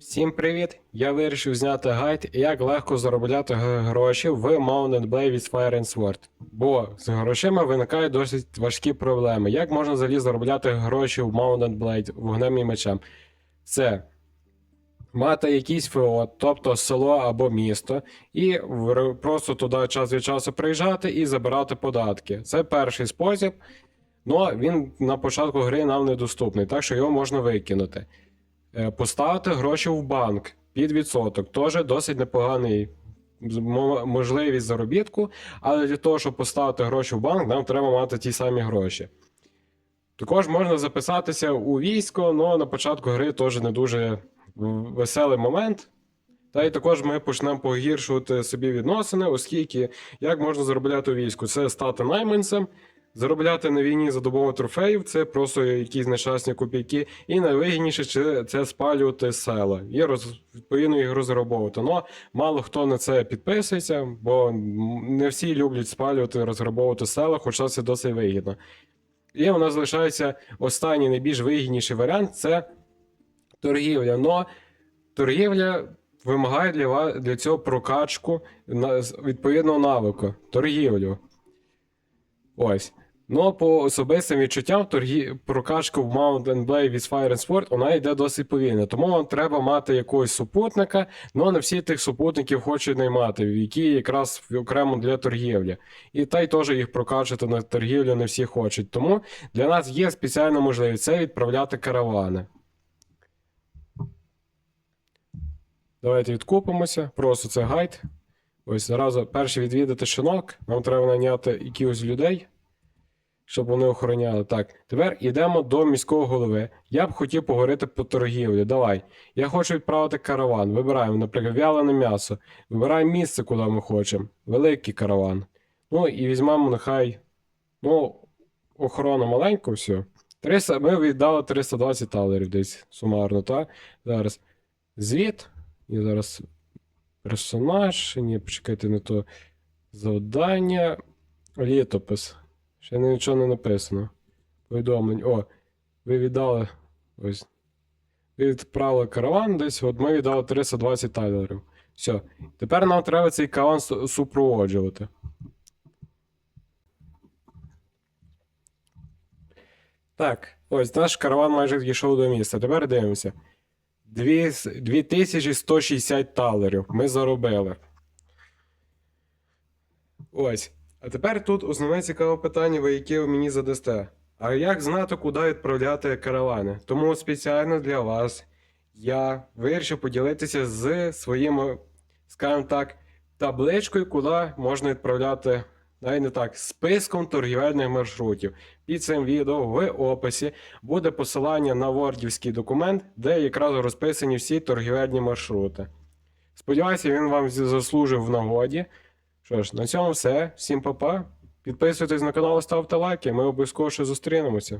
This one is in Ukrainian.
Всім привіт! Я вирішив зняти гайд, як легко заробляти гроші в Mountain Blade від Fire and Sword. Бо з грошима виникають досить важкі проблеми. Як можна взагалі заробляти гроші в Mountain Blade вогнем і мечем? Це мати якийсь ФО, тобто село або місто, і просто туди час від часу приїжджати і забирати податки. Це перший спосіб. Ну, він на початку гри нам недоступний, так що його можна викинути. Е, Поставити гроші в банк під відсоток. Теж досить непоганий можливість заробітку, але для того, щоб поставити гроші в банк, нам треба мати ті самі гроші. Також можна записатися у військо, але на початку гри теж не дуже веселий момент. Та й також ми почнемо погіршувати собі відносини, оскільки як можна заробляти у війську? Це стати найманцем, заробляти на війні за допомогою трофеїв, це просто якісь нещасні копійки. І найвигідніше це, спалювати села і роз, відповідно їх розграбовувати. Но мало хто на це підписується, бо не всі люблять спалювати, розграбовувати села, хоча це досить вигідно. І у нас залишається останній найбільш вигідніший варіант це торгівля. Но торгівля вимагає для, ва- для цього прокачку відповідного навику. Торгівлю. Ось. Ну, по особистим відчуттям, торгі... прокачка в Mountain Blade від Fire and Sword, вона йде досить повільно. Тому вам треба мати якогось супутника, але не всі тих супутників хочуть наймати, які якраз окремо для торгівлі. І та й теж їх прокачати на торгівлю не всі хочуть. Тому для нас є спеціальна можливість це відправляти каравани. Давайте відкупимося. Просто це гайд. Ось зразу перше відвідати шинок. Нам треба наняти якихось людей, щоб вони охороняли. Так, тепер йдемо до міського голови. Я б хотів поговорити по торгівлі. Давай. Я хочу відправити караван. Вибираємо, наприклад, вялене м'ясо. Вибираємо місце, куди ми хочемо. Великий караван. Ну і візьмемо нехай. Ну, охорона маленьку, все. 300, ми віддали 320 талерів десь сумарно, так? Зараз. Звіт. І зараз персонаж. Ні, почекайте, не то. Завдання. Літопис. Ще нічого не написано. Повідомлень. О, ви віддали. Ось. Ви відправили караван десь. От ми віддали 320 талерів. Все. Тепер нам треба цей караван супроводжувати. Так, ось наш караван майже дійшов до міста. Тепер дивимося. 2160 талерів ми заробили. Ось. А тепер тут основне цікаве питання, яке ви мені задасте. А як знати, куди відправляти каравани? Тому спеціально для вас я вирішив поділитися з своїм, скажімо так, табличкою, куди можна відправляти, навіть не так, списком торгівельних маршрутів. Під цим відео в описі буде посилання на вордівський документ, де якраз розписані всі торгівельні маршрути. Сподіваюся, він вам заслужив в нагоді. Що ж, на цьому все. Всім па-па. Підписуйтесь на канал, ставте лайки, ми обов'язково ще зустрінемося.